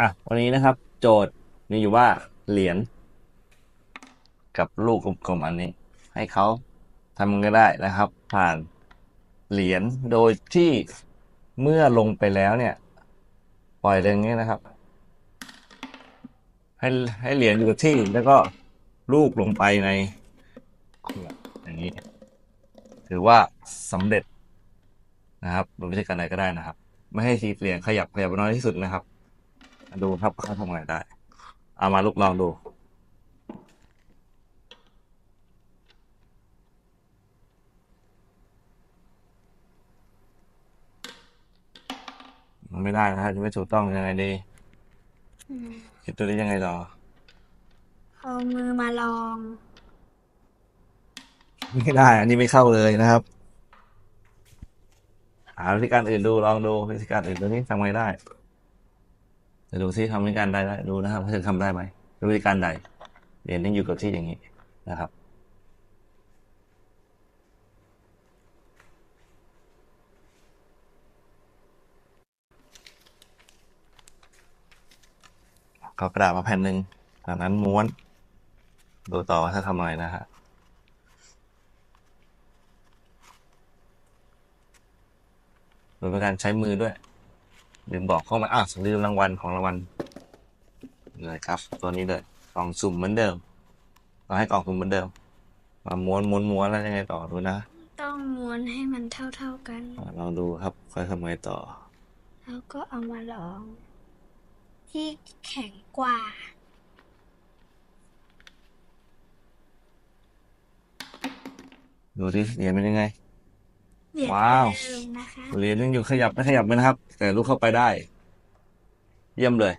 อะวันนี้นะครับ โจทย์มีอยู่ว่าเหรียญกับลูกกลมๆอันนี้ ให้เขาทำก็ได้นะครับ ผ่านเหรียญโดยที่เมื่อลงไปแล้วเนี่ย ปล่อยเลยอย่างนี้นะครับ ให้ให้เหรียญอยู่กับที่แล้วก็ลูกลงไปในขวดอย่างนี้ ถือว่าสำเร็จนะครับโดยวิธีการใดก็ได้นะครับ ไม่ให้ทีเหรียญขยับขยับน้อยที่สุดนะครับ ดูครับเขาทำไงได้ เอามาลูกลองดู มันไม่ได้นะครับจะไม่ถูกต้องยังไงดีอืมคิดตัวนี้ยังไงต่อเอามือมาลอง ไม่ได้ อันนี้ไม่เข้าเลยนะครับ หาวิธีการอื่นดูลองดูวิธีการอื่นตัวนี้ทำไงได้ จะดูซิทำวิธีการใดได้ดูนะครับว่าจะทำได้ไหมวิธีการใดเรียญนี่อยู่กับที่อย่างนี้นะครับก็กระดาษมาแผ่นหนึ่งจากนั้นม้วน ดูต่อว่าถ้าทำอะไรนะฮะโดยเป็นการใช้มือด้วย ลืมบอกเข้ามาอะลืมรางวัลของรางวัลเลยครับ ตัวนี้เลยกล่องสุ่มเหมือนเดิมเราให้กล่องสุ่มเหมือนเดิมมาม้วนม้วนม้วนแล้วยังไงต่อดูนะต้องม้วนให้มันเท่าๆกันอะลองดูครับค่อยทำไงต่อ แล้วก็เอามาลอง ที่แข็งกว่า ดูที่เหรียญเป็นยังไง เหรียญว้าว เดิมนะคะ เหรียญยังอยู่ขยับไม่ขยับเลยนะครับ แต่ลูกเข้าไปได้ เยี่ยมเลย